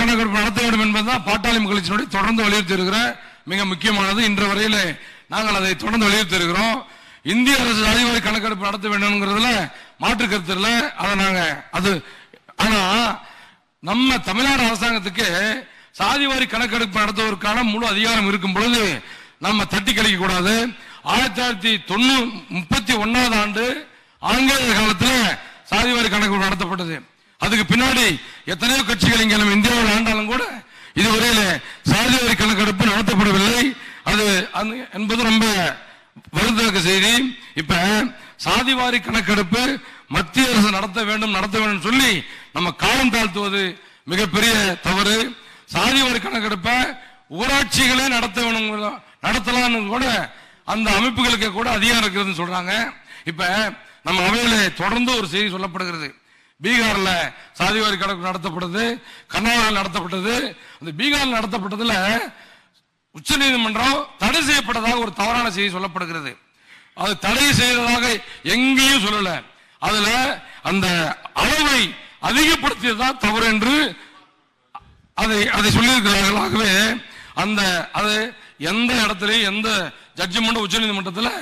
கணக்கெடுப்பு நடத்த வேண்டும் என்பதுதான் பாட்டாளி மகிழ்ச்சியினுடைய தொடர்ந்து வலியுறுத்தியிருக்கிற மிக முக்கியமானது. இன்று வரையில நாங்கள் அதை தொடர்ந்து வலியுறுத்தியிருக்கிறோம். இந்திய அரசு அதிகாரி கணக்கெடுப்பு நடத்த வேண்டும்ங்கிறதுல மாற்று கருத்து இல்ல. அதை நாங்கள் அது ஆனா நம்ம தமிழ்நாடு அரசாங்கத்துக்கு சாதிவாரி கணக்கெடுப்பு நடத்துவதற்கான முழு அதிகாரம் இருக்கும் பொழுது நம்ம தட்டி கழிக்க கூடாது ஆயிரத்தி தொள்ளாயிரத்தி தொண்ணூ முப்பத்தி ஒன்னாவது ஆண்டு ஆங்கிலேய காலத்தில் சாதிவாரி கணக்கெடுப்பு நடத்தப்பட்டது. அதுக்கு பின்னாடி எத்தனையோ கட்சிகள் இங்கே நம்ம இந்தியாவில் ஆண்டாலும் கூட இதுவரையில சாதிவாரி கணக்கெடுப்பு நடத்தப்படவில்லை. அது என்பது ரொம்ப வருந்தக்க செய்தி. இப்ப சாதிவாரி கணக்கெடுப்பு மத்திய அரசு நடத்த வேண்டும் நடத்த வேண்டும் சொல்லி நம்ம காலம் தாழ்த்துவது மிகப்பெரிய தவறு. சாதிவாரி கணக்கெடுப்பை ஊராட்சிகளே நடத்த வேணும் நடத்தலாம்னு கூட அந்த அமைப்புகளுக்கு கூட அதிகாரம் இருக்குதுன்னு சொல்றாங்க. இப்ப நம்ம அவையில தொடர்ந்து ஒரு செய்தி சொல்லப்படுகிறது. பீகார்ல சாதிவாரி கணக்கு நடத்தப்பட்டது கர்நாடகாவில் நடத்தப்பட்டது. அந்த பீகாரில் நடத்தப்பட்டதுல உச்சநீதிமன்றம் தடை செய்யப்பட்டதாக ஒரு தவறான செய்தி சொல்லப்படுகிறது. அது தடை செய்ததாக எங்கேயும் சொல்லல. அதுல அந்த அளவை அதிகப்படுத்தியதுதான் தவறு என்று அதை அதை சொல்லியிருக்கிறார்களாகவே அந்த அது எந்த இடத்துலையும் எந்த ஜட்ஜ்மெண்ட் உச்சநீதிமன்றத்தில்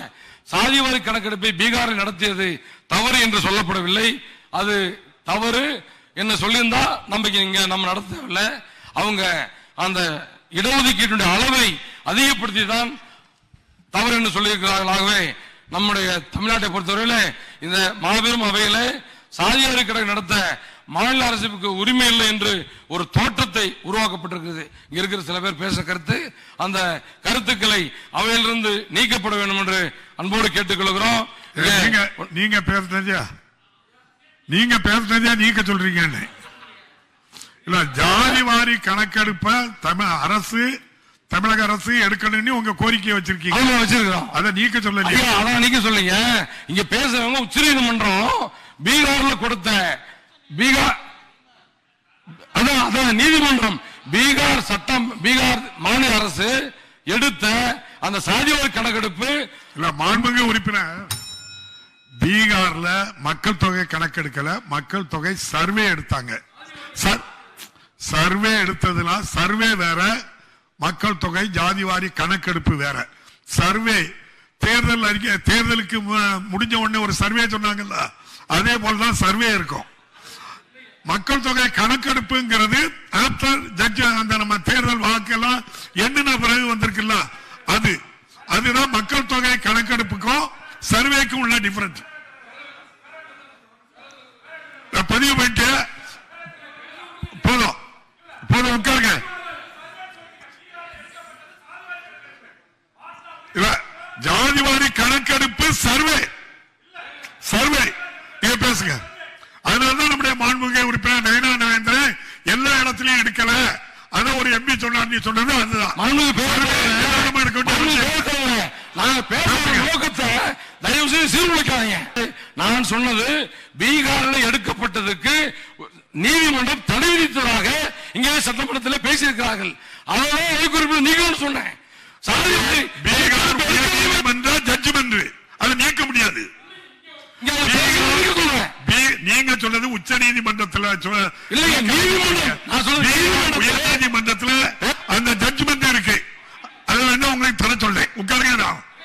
சாதிவாரி கணக்கெடுப்பை பீகாரில் நடத்தியது தவறு என்று சொல்லப்படவில்லை. அது தவறு என்ன சொல்லியிருந்தா நம்பிக்கை இங்க நம்ம நடத்தவில்லை. அவங்க அந்த இடஒதுக்கீட்டுடைய அளவை அதிகப்படுத்தி தான் தவறு என்று சொல்லியிருக்கிறார்களாகவே நம்முடைய தமிழ்நாட்டை பொறுத்தவரையில இந்த மாபெரும் அவையில சாதியாரி கடை நடத்த மாநில அரசுக்கு உரிமை இல்லை என்று ஒரு தோற்றத்தை உருவாக்கப்பட்டிருக்கிறது. இங்க இருக்கிற சில பேர் பேச கருத்து அந்த கருத்துக்களை அவையிலிருந்து நீக்கப்பட வேண்டும் என்று அன்போடு கேட்டுக்கொள்கிறோம். இங்க- நீங்க நீங்க நீங்க பேசுனதா நீங்க சொல்றீங்க இல்ல ஜாதி வாரி கணக்கெடுப்ப தமிழ் அரசு தமிழக அரசு எடுக்கணும்னு உங்க கோரிக்கையை வச்சிருக்கீங்க. ஆமா வச்சிருக்கிறோம். அதை நீக்க ஐயா, அதான் நீங்க சொல்லுங்க. இங்க பேசுறவங்க உச்சநீதிமன்றம் பீகார்ல கொடுத்த பீகார் அதான் அதான் நீதிமன்றம் பீகார் சட்டம் பீகார் மாநில அரசு எடுத்த அந்த சாதிவாரி கணக்கெடுப்பு. இல்ல மாண்புமிகு உறுப்பினர். பீகார்ல மக்கள் தொகை கணக்கெடுக்கல மக்கள் தொகை சர்வே எடுத்தாங்க. சர்வே எடுத்ததுல சர்வே வேற மக்கள் தொகை ஜாதிவாரி கணக்கெடுப்பு வேற. சர்வே தேர்தல் அறிக்கை தேர்தலுக்கு முடிஞ்ச உடனே ஒரு சர்வே சொன்னாங்கல்ல அதே போலதான் சர்வே இருக்கும். மக்கள் தொகை கணக்கெடுப்புங்கிறது ஆஃப்டர் ஜட்ஜ் அந்த நம்ம தேர்தல் வாக்கெல்லாம் எண்ணின பிறகு வந்திருக்குல்ல அது அதுதான் மக்கள் தொகை உள்ள டிஃபரன்ஸ் பதிவு பண்ணிட்டு போதும். போதும் உட்காருங்க. ஜாதிவாரி கணக்கெடுப்பு சர்வே. சர்வே. நீங்க பேசுங்க. அதனாலதான் நம்முடைய மாண்புமிகு உறுப்பினர் நயனா நவேந்திரன் எல்லா இடத்துலயும் எடுக்கல. அத ஒரு எம்பி சொன்னார் நீ சொன்னது அதுதான். நாங்க பேசுற நோக்கத்தை தயவு செய்து சீர்குலைக்காதீங்க நான் சொன்னது பீகார்ல எடுக்கப்பட்டதுக்கு நீதிமன்றம் தடை விதித்ததாக இங்கே சட்டமன்றத்தில் பேசியிருக்கிறார்கள். அதான் குறிப்பிட்டு நீங்களும் சொன்னேன். நீக்க முடியாது. நீங்க சொன்னது உச்ச நீதிமன்றத்தில் நீதிமன்றம்.